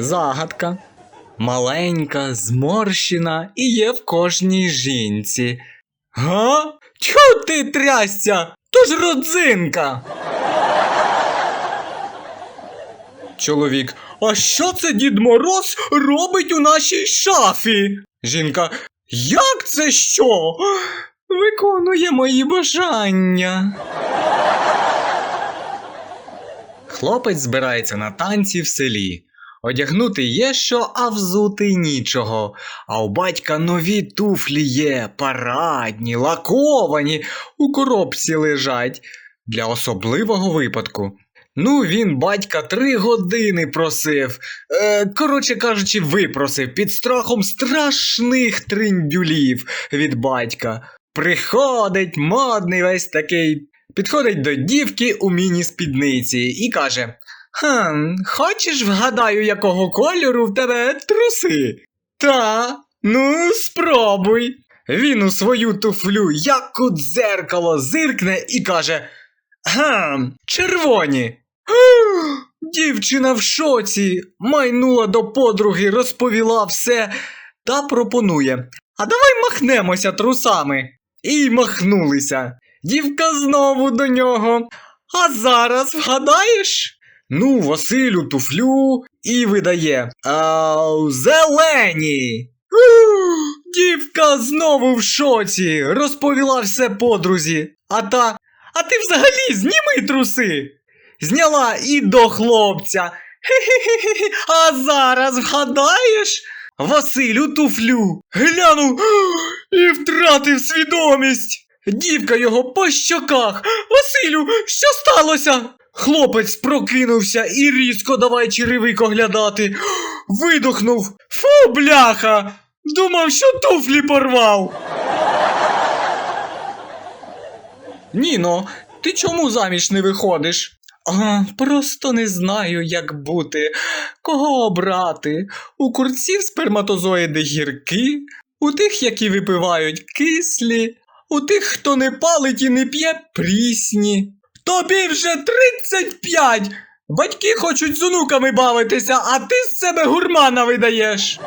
Загадка. Маленька, зморщена і є в кожній жінці. Га? Тьху ти трясся! То ж родзинка. Чоловік. А що це Дід Мороз робить у нашій шафі? Жінка. Як це що? Виконує мої бажання. Хлопець збирається на танці в селі. Одягнути є що, а взути нічого. А у батька нові туфлі є, парадні, лаковані, у коробці лежать для особливого випадку. Ну, він батька три години просив. Е, коротше кажучи, випросив під страхом страшних триндюлів від батька. Приходить модний весь такий, підходить до дівки у міні-спідниці і каже: Хм, хочеш вгадаю, якого кольору в тебе труси? Та, ну, спробуй. Він у свою туфлю, як у дзеркало, зиркне і каже: Гм, червоні. Ух, Дівчина в шоці, майнула до подруги, розповіла все та пропонує. А давай махнемося трусами. І махнулися. Дівка знову до нього. А зараз вгадаєш? Ну, Василю туфлю і видає. А, зелені. Дівка знову в шоці, розповіла все подрузі. А та. А ти взагалі зніми труси. Зняла і до хлопця. Хе-хе-хе. А зараз вгадаєш? Василю туфлю. Глянув і втратив свідомість. Дівка його по щоках. Василю, що сталося? Хлопець прокинувся і різко давай черевик оглядати. Видохнув. Фу, бляха! Думав, що туфлі порвав. Ніно, ти чому заміж не виходиш? А, просто не знаю, як бути, кого обрати. У курців сперматозоїди гіркі, у тих, які випивають кислі, у тих, хто не палить і не п'є прісні. Тобі вже 35! Батьки хочуть з онуками бавитися, а ти з себе гурмана видаєш.